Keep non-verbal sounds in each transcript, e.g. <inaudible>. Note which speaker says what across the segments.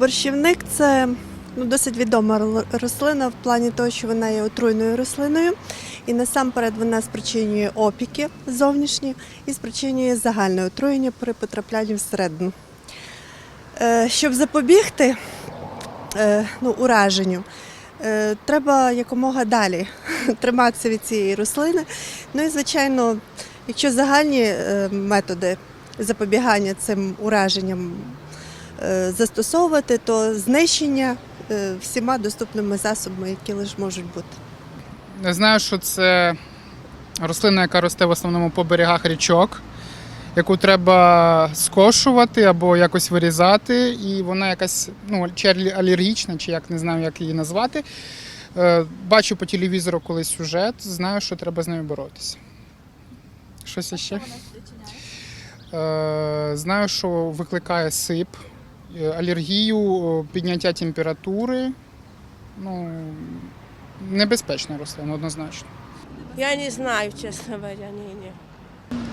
Speaker 1: Борщівник це ну, досить відома рослина в плані того, що вона є отруйною рослиною, і насамперед вона спричинює опіки зовнішні і спричинює загальне отруєння при потраплянні всередину. Е, Щоб запобігти е, ну, ураженню, е, треба якомога далі <laughs> триматися від цієї рослини. Ну і, звичайно, якщо загальні методи запобігання цим ураженням застосовувати, то знищення е, всіма доступними засобами, які лише можуть бути.
Speaker 2: Я знаю, що це рослина, яка росте в основному по берегах річок, яку треба скошувати або якось вирізати, і вона якась ну, чи алергічна, чи як не знаю, як її назвати. Е, Бачу по телевізору колись сюжет, знаю, що треба з нею боротися. Щось іще? Е, Знаю, що викликає сип, е, алергію, підняття температури. Ну, небезпечна рослина, однозначно.
Speaker 3: Я не знаю, чесно говоря, ні, ні.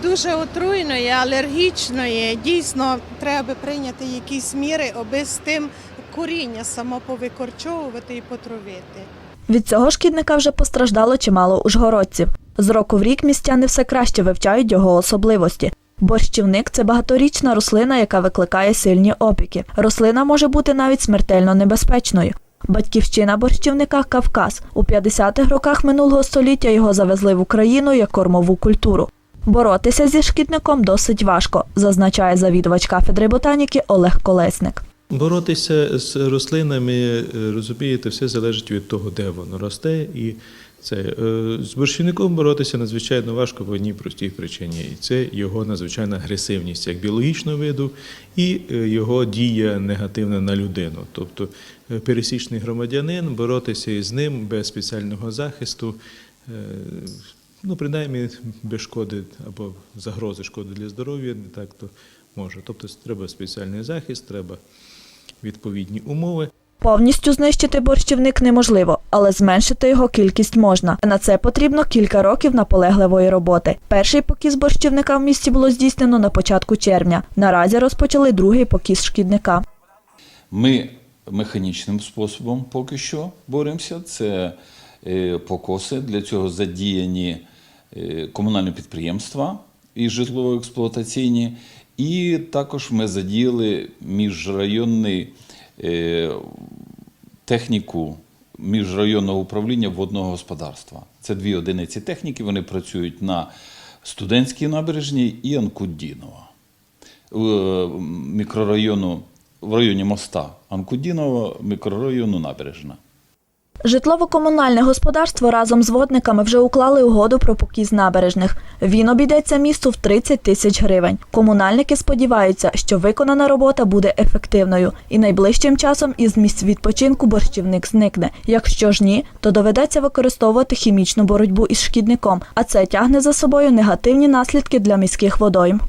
Speaker 4: дуже отруйної, алергічної. Дійсно, треба прийняти якісь міри, аби з тим коріння само повикорчовувати і потравити.
Speaker 5: Від цього шкідника вже постраждало чимало ужгородців. З року в рік містяни все краще вивчають його особливості. Борщівник це багаторічна рослина, яка викликає сильні опіки. Рослина може бути навіть смертельно небезпечною. Батьківщина борщівника Кавказ. У 50-х роках минулого століття його завезли в Україну як кормову культуру. Боротися зі шкідником досить важко, зазначає завідувач кафедри ботаніки Олег Колесник.
Speaker 6: Боротися з рослинами, е, розумієте, все залежить від того, де воно росте. І це е, з борщівником боротися надзвичайно важко по одній простій причині. І це його надзвичайна агресивність як біологічного виду і е, його дія негативна на людину. Тобто пересічний громадянин боротися із ним без спеціального захисту. Ну, принаймні, без шкоди або загрози шкоди для здоров'я не так то може. Тобто треба спеціальний захист, треба відповідні умови.
Speaker 5: Повністю знищити борщівник неможливо, але зменшити його кількість можна. На це потрібно кілька років наполегливої роботи. Перший покіс борщівника в місті було здійснено на початку червня. Наразі розпочали другий покіс шкідника.
Speaker 7: Ми механічним способом поки що боремося. Це е, покоси. Для цього задіяні е, комунальні підприємства і житлово-експлуатаційні. І також ми задіяли міжрайонний е, техніку міжрайонного управління водного господарства. Це дві одиниці техніки. Вони працюють на студентській набережній і Анкудінова в мікрорайону в районі моста Анкудінова, мікрорайону Набережна.
Speaker 5: Житлово-комунальне господарство разом з водниками вже уклали угоду про покіс набережних. Він обійдеться місту в 30 тисяч гривень. Комунальники сподіваються, що виконана робота буде ефективною, і найближчим часом із місць відпочинку борщівник зникне. Якщо ж ні, то доведеться використовувати хімічну боротьбу із шкідником, а це тягне за собою негативні наслідки для міських водойм.